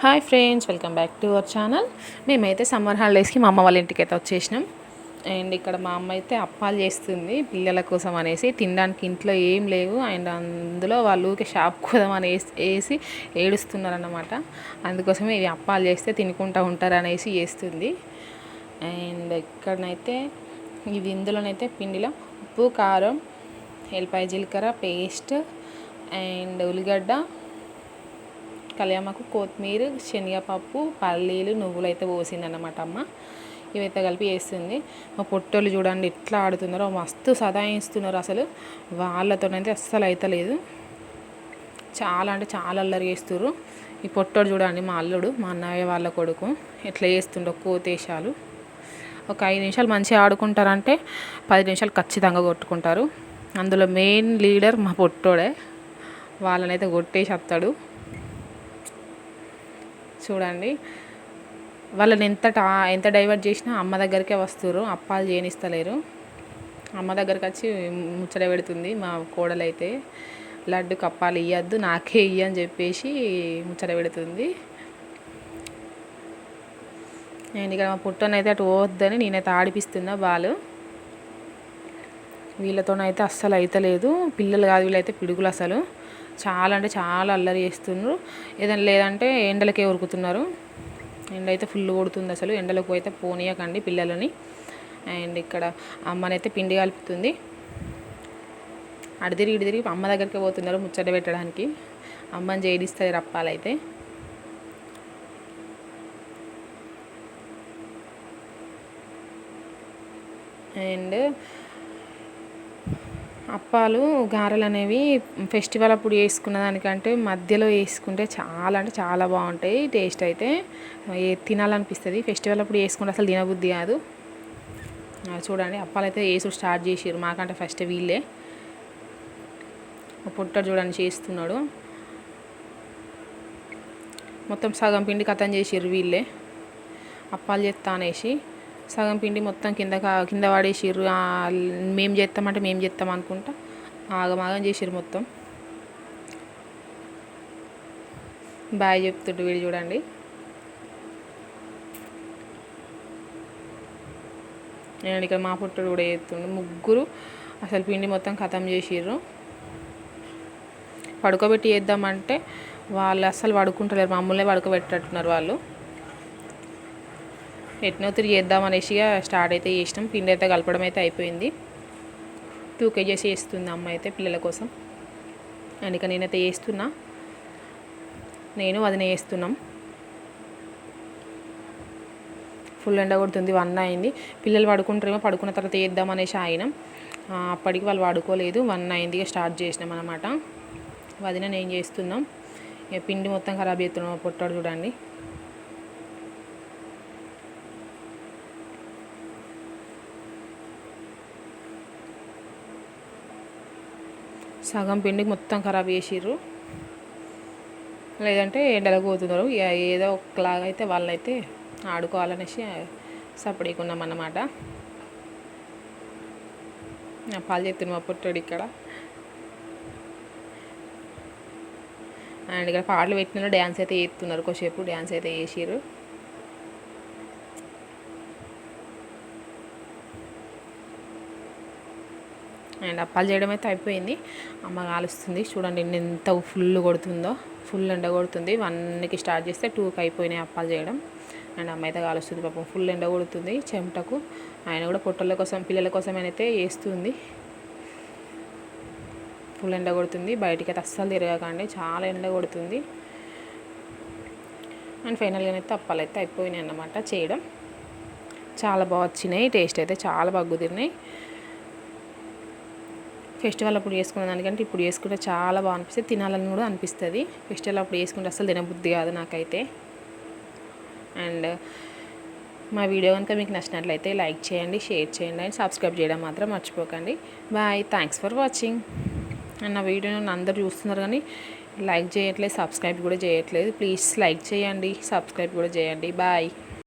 Hi friends welcome back to our channel. మేమైతే summer హాలిడేస్కి మా అమ్మ వాళ్ళ ఇంటికి అయితే వచ్చేసినాం. అండ్ ఇక్కడ మా అమ్మ అయితే అప్పాలు చేస్తుంది పిల్లల కోసం అనేసి. తినడానికి ఇంట్లో ఏం లేవు. అండ్ అందులో వాళ్ళు ఊరికే షాప్ కోసం అని వేసి వేసి ఏడుస్తున్నారన్నమాట. అందుకోసమే ఇవి అప్పాలు చేస్తే తినుకుంటూ ఉంటారు అనేసి చేస్తుంది. అండ్ ఇక్కడనైతే ఇది ఇందులోనైతే పిండిలో ఉప్పు కారం ఎల్లిపాయ జీలకర్ర పేస్ట్ అండ్ ఉల్లిగడ్డ కళ్యామాకు కొత్తిమీర శనగపప్పు పల్లీలు నువ్వులు అయితే పోసిందన్నమాట అమ్మ. ఇవైతే కలిపి వేస్తుంది మా పొట్టోళ్ళు చూడండి ఎట్లా ఆడుతున్నారో మస్తు సదాయిస్తున్నారు అసలు. వాళ్ళతోనైతే అస్సలు అవుతలేదు చాలా అంటే చాలా అల్లరి చేస్తున్నారు ఈ పొట్టోడు చూడండి మా అల్లుడు మా అన్నయ్య వాళ్ళ కొడుకు. ఎట్లా చేస్తుండో కోతేశాలు. ఒక ఐదు నిమిషాలు మంచిగా ఆడుకుంటారంటే పది నిమిషాలు ఖచ్చితంగా కొట్టుకుంటారు. అందులో మెయిన్ లీడర్ మా పొట్టోడే. వాళ్ళనైతే కొట్టేసి వస్తాడు చూడండి. వాళ్ళని ఎంత టా ఎంత డైవర్ట్ చేసినా అమ్మ దగ్గరికే వస్తారు అప్పాలు చేయనిస్తలేరు. అమ్మ దగ్గరికి వచ్చి ముచ్చట పెడుతుంది మా కోడలైతే. లడ్డు కప్పాలు ఇవ్వద్దు నాకే ఇయ్య అని చెప్పేసి ముచ్చట పెడుతుంది. నేను ఇక్కడ మా పుట్టనైతే అటు పోవద్దని నేనైతే ఆడిపిస్తున్నా బాలు వీళ్ళతోనైతే అస్సలు అయితలేదు. పిల్లలు కాదు వీళ్ళైతే పిడుగులు అసలు. చాలా అంటే చాలా అల్లరి చేస్తున్నారు. ఏదైనా లేదంటే ఎండలకే ఉరుకుతున్నారు. ఎండ అయితే ఫుల్ కొడుతుంది అసలు. ఎండలకు అయితే పోనీయకండి పిల్లలని. అండ్ ఇక్కడ అమ్మనైతే పిండి కలుపుతుంది. అడిదిరి ఇడిదిరి అమ్మ దగ్గరికి పోతున్నారు ముచ్చట పెట్టడానికి. అమ్మని చేయడిస్తుంది రప్పాలైతే. అండ్ అప్పాలు గారెలు అనేవి ఫెస్టివల్ అప్పుడు వేసుకున్న దానికంటే మధ్యలో వేసుకుంటే చాలా అంటే చాలా బాగుంటాయి టేస్ట్ అయితే. తినాలనిపిస్తుంది? ఫెస్టివల్ అప్పుడు వేసుకుంటే అసలు తినబుద్ధి కాదు. చూడండి అప్పాలు అయితే వేసుడు స్టార్ట్ చేసారు మాకంటే ఫస్ట్ వీళ్ళే. పుట్ట చూడండి చేస్తున్నాడు. మొత్తం సగం పిండి కథం చేసారు వీళ్ళే. అప్పాలు చేస్తా అనేసి. సగం పిండి మొత్తం కింద కింద పడేసిర్రు మేము చేస్తామంటే మేము చేస్తాం అనుకుంటా. ఆగమాగం చేసిర్రు మొత్తం. బాయ్ చెప్తుండు వీడు చూడండి. నేను ఇక్కడ మా పుట్టుడు కూడా చేస్తుండు. ముగ్గురు అసలు పిండి మొత్తం ఖతం చేసిర్రు. పడుకోబెట్టి చేద్దామంటే వాళ్ళు అస్సలు పడుకుంటలేరు. మమ్మల్ని పడుకోబెట్టేటట్టున్నారు వాళ్ళు. ఎట్నో చేద్దాం అనేసిగా స్టార్ట్ అయితే చేసినాం. పిండి అయితే కలపడం అయితే అయిపోయింది. టూ కేజీస్ వేస్తుంది అమ్మ అయితే పిల్లల కోసం. అందుక నేనైతే వేస్తున్నా నేను వదిన వేస్తున్నాం ఫుల్ ఎండ కొడుతుంది వన్ అయింది. పిల్లలు పడుకుంటారేమో పడుకున్న తర్వాత వేద్దాం అనేసి ఆయన అప్పటికి వాళ్ళు పడుకోలేదు వన్ అయింది స్టార్ట్ చేసినాం అనమాట వదిన నేను చేస్తున్నాం? పిండి మొత్తం ఖరాబ్ చేస్తున్నాం పొట్టాడు చూడండి. సగం పిండికి మొత్తం ఖరాబ్ చేసిర్రు. లేదంటే ఎండలకు పోతున్నారు. ఏదో ఒకలాగా అయితే వాళ్ళైతే ఆడుకోవాలనేసి సపడీకున్నాం అన్నమాట. పాలు చెప్తున్నా మా పుట్టాడు ఇక్కడ. అండ్ ఇక్కడ పాటలు పెట్టిన డ్యాన్స్ అయితే చేస్తున్నారు. కొద్దిసేపు డ్యాన్స్ అయితే చేసిర్రు. అండ్ అప్పాలు చేయడం అయితే అయిపోయింది. అమ్మ కాలుస్తుంది. చూడండి ఎంత ఫుల్ కొడుతుందో. ఫుల్ ఎండ కొడుతుంది. వన్కి స్టార్ట్ చేస్తే టూకి అయిపోయినాయి అప్పాలు చేయడం. అండ్ అమ్మ అయితే కాలుస్తుంది పాపం. ఫుల్ ఎండ కొడుతుంది చెమటకు. ఆయన కూడా పొట్టల కోసం పిల్లల కోసం అయితే వేస్తుంది ఫుల్ ఎండ కొడుతుంది. బయటికి అయితే అస్సలు తిరగకండి. చాలా ఎండ కొడుతుంది. అండ్ ఫైనల్గా అయితే అప్పాలు అయితే అయిపోయినాయి అన్నమాట చేయడం. చాలా బాగా వచ్చినాయి. టేస్ట్ అయితే చాలా బాగా కుదిరినాయి. ఫెస్టివల్ అప్పుడు చేసుకున్న దానికంటే ఇప్పుడు చేసుకుంటే చాలా బాగా అనిపిస్తుంది తినాలని కూడా అనిపిస్తుంది. ఫెస్టివల్ అప్పుడు చేసుకుంటే అసలు తినబుద్ధి కాదు నాకైతే. అండ్ మా వీడియో కనుక మీకు నచ్చినట్లయితే లైక్ చేయండి షేర్ చేయండి అండ్ సబ్స్క్రైబ్ చేయడం మాత్రం మర్చిపోకండి. Bye. Thanks for watching. And నా వీడియోని అందరు చూస్తున్నారు కానీ లైక్ చేయట్లేదు సబ్స్క్రైబ్ కూడా చేయట్లేదు. ప్లీజ్ లైక్ చేయండి సబ్స్క్రైబ్ కూడా చేయండి. బాయ్.